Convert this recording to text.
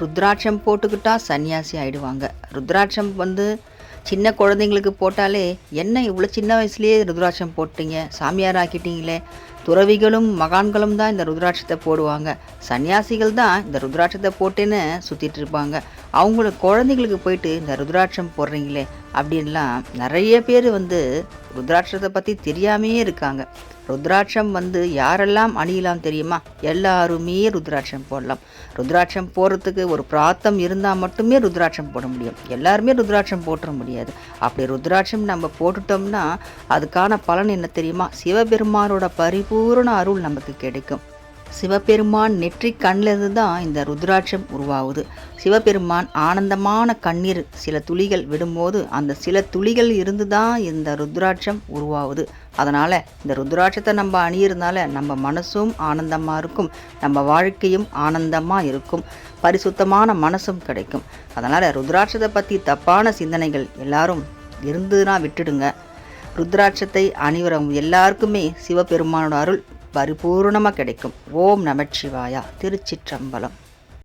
ருத்ராட்சம் போட்டுக்கிட்டால் சன்னியாசி ஆயிடுவாங்க. ருத்ராட்சம் வந்து சின்ன குழந்தைங்களுக்கு போட்டாலே என்ன இவ்வளோ சின்ன வயசுலேயே ருத்ராட்சம் போட்டீங்க? சாமியார் ஆக்கிட்டீங்களே. துறவிகளும் மகான்களும் தான் இந்த ருத்ராட்சத்தை போடுவாங்க. சன்னியாசிகள் தான் இந்த ருத்ராட்சத்தை போட்டேன்னு சுற்றிட்டு இருப்பாங்க. அவங்களுக்கு குழந்தைங்களுக்கு போயிட்டு இந்த ருத்ராட்சம் போடுறீங்களே அப்படின்லாம் நிறைய பேர் வந்து ருத்ராட்சத்தை பற்றி தெரியாமையே இருக்காங்க. ருத்ராட்சம் வந்து யாரெல்லாம் அணியலாம் தெரியுமா? எல்லாருமே ருத்ராட்சம் போடலாம். ருத்ராட்சம் போடுறதுக்கு ஒரு பிராத்தம் இருந்தால் மட்டுமே ருத்ராட்சம் போட முடியும். எல்லாருமே ருத்ராட்சம் போட்டுற முடியாது. அப்படி ருத்ராட்சம் நம்ம போட்டுட்டோம்னா அதுக்கான பலன் என்ன தெரியுமா? சிவபெருமானோட பரிபூரண அருள் நமக்கு கிடைக்கும். சிவபெருமான் நெற்றி கண்ணிலிருந்து தான் இந்த ருத்ராட்சம் உருவாகுது. சிவபெருமான் ஆனந்தமான கண்ணீர் சில துளிகள் விடும்போது அந்த சில துளிகள் இருந்து தான் இந்த ருத்ராட்சம் உருவாகுது. அதனால் இந்த ருத்ராட்சத்தை நம்ம அணியிருந்தால நம்ம மனசும் ஆனந்தமாக இருக்கும். நம்ம வாழ்க்கையும் ஆனந்தமாக இருக்கும். பரிசுத்தமான மனசும் கிடைக்கும். அதனால் ருத்ராட்சத்தை பற்றி தப்பான சிந்தனைகள் எல்லாரும் இருந்துனா விட்டுடுங்க. ருத்ராட்சத்தை அணிவரம் எல்லாருக்குமே சிவபெருமானோட அருள் பரிபூர்ணமாக கிடைக்கும். ஓம் நமச்சிவாயா திருச்சிற்றம்பலம்.